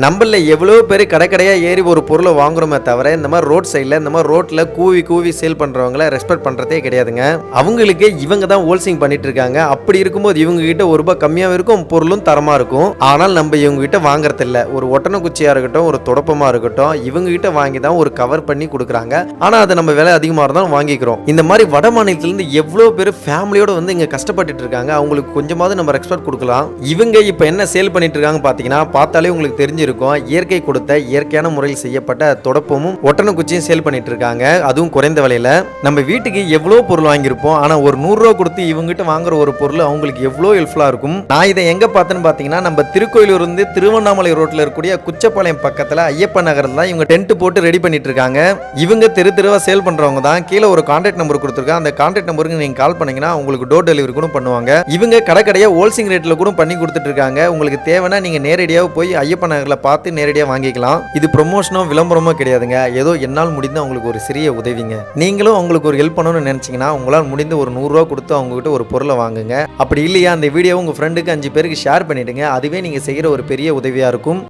நம்மள எவ்வளோ பேர் கடை கடையாக ஏறி ஒரு பொருளை வாங்குறோமே தவிர இந்த மாதிரி ரோட் சைடில் இந்த மாதிரி ரோட்டில் கூவி கூவி சேல் பண்ணுறவங்கள ரெஸ்பெக்ட் பண்ணுறதே கிடையாதுங்க. அவங்களுக்கு இவங்க தான் ஹோல்சேல் பண்ணிட்டு இருக்காங்க. அப்படி இருக்கும்போது இவங்க கிட்ட ஒரு ரூபாய் கம்மியாகவும் இருக்கும் பொருளும் தரமாக இருக்கும். ஆனால் நம்ம இவங்க கிட்ட வாங்குறது இல்லை ஒரு ஒட்டன குச்சியாக இருக்கட்டும் ஒரு தொடப்பமாக இருக்கட்டும் இவங்க கிட்ட வாங்கி தான் ஒரு கவர் பண்ணி கொடுக்குறாங்க. ஆனால் அது நம்ம விலை அதிகமாக இருந்தாலும் வாங்கிக்கிறோம். இந்த மாதிரி வட மாநிலத்திலேருந்து எவ்வளோ பேர் ஃபேமிலியோடு வந்து இங்கே கஷ்டப்பட்டுட்டு இருக்காங்க. அவங்களுக்கு கொஞ்சமாவது நம்ம ரெஸ்பெக்ட் கொடுக்கலாம். இவங்க இப்போ என்ன சேல் பண்ணிட்டு இருக்காங்க பார்த்தீங்கன்னா பார்த்தாலே உங்களுக்கு தெரிஞ்சு தெரிஞ்சிருக்கும். இயற்கை கொடுத்த இயற்கையான முறையில் செய்யப்பட்ட தொடப்பமும் ஒட்டன குச்சியும் சேல் பண்ணிட்டு இருக்காங்க அதுவும் குறைந்த விலையில. நம்ம வீட்டுக்கு எவ்வளோ பொருள் வாங்கியிருப்போம். ஆனால் ஒரு நூறுரூவா கொடுத்து இவங்ககிட்ட வாங்குற ஒரு பொருள் அவங்களுக்கு எவ்வளோ ஹெல்ப்ஃபுல்லாக இருக்கும். நான் இதை எங்கே பார்த்தேன்னு பார்த்தீங்கன்னா நம்ம திருக்கோயிலூர் இருந்து திருவண்ணாமலை ரோட்டில் இருக்கக்கூடிய குச்சப்பாளையம் பக்கத்தில் ஐயப்பன் நகரில் தான் இவங்க டென்ட் போட்டு ரெடி பண்ணிட்டு இருக்காங்க இவங்க தெரு தெருவா சேல் பண்றவங்க தான். கீழே ஒரு கான்டாக்ட் நம்பர் கொடுத்துருக்கேன் அந்த கான்டாக்ட் நம்பருக்கு நீங்க கால் பண்ணீங்கன்னா உங்களுக்கு டோர் டெலிவரி கூட பண்ணுவாங்க. இவங்க கடை கடையா ஹோல்சிங் ரேட்டில் கூட பண்ணி கொடுத்துட்டு இருக்காங்க உங்களுக்கு தேவைன்னா நீங்க நேரடியாக போய் ஐயப்பன் நகரில் பார்த்து நேரடியாக வாங்கிக்கலாம். இது ப்ரொமோஷனோ விளம்பரமோ கிடையாதுங்க. ஏதோ என்னால் முடிந்த உங்களுக்கு ஒரு சிறிய உதவிங்க. நீங்களும் உங்களுக்கு ஒரு ஹெல்ப் பண்ணணும்னு நினச்சிங்கன்னா உங்களால் முடிந்த ஒரு நூறுரூவா கொடுத்து அவங்க கிட்ட ஒரு பொருளை வாங்குங்க. அப்படி இல்லையா அந்த வீடியோ உங்கள் ஃப்ரெண்டுக்கு அஞ்சு பேருக்கு ஷேர் பண்ணிடுங்க. அதுவே நீங்கள் செய்கிற ஒரு பெரிய உதவியாக இருக்கும்.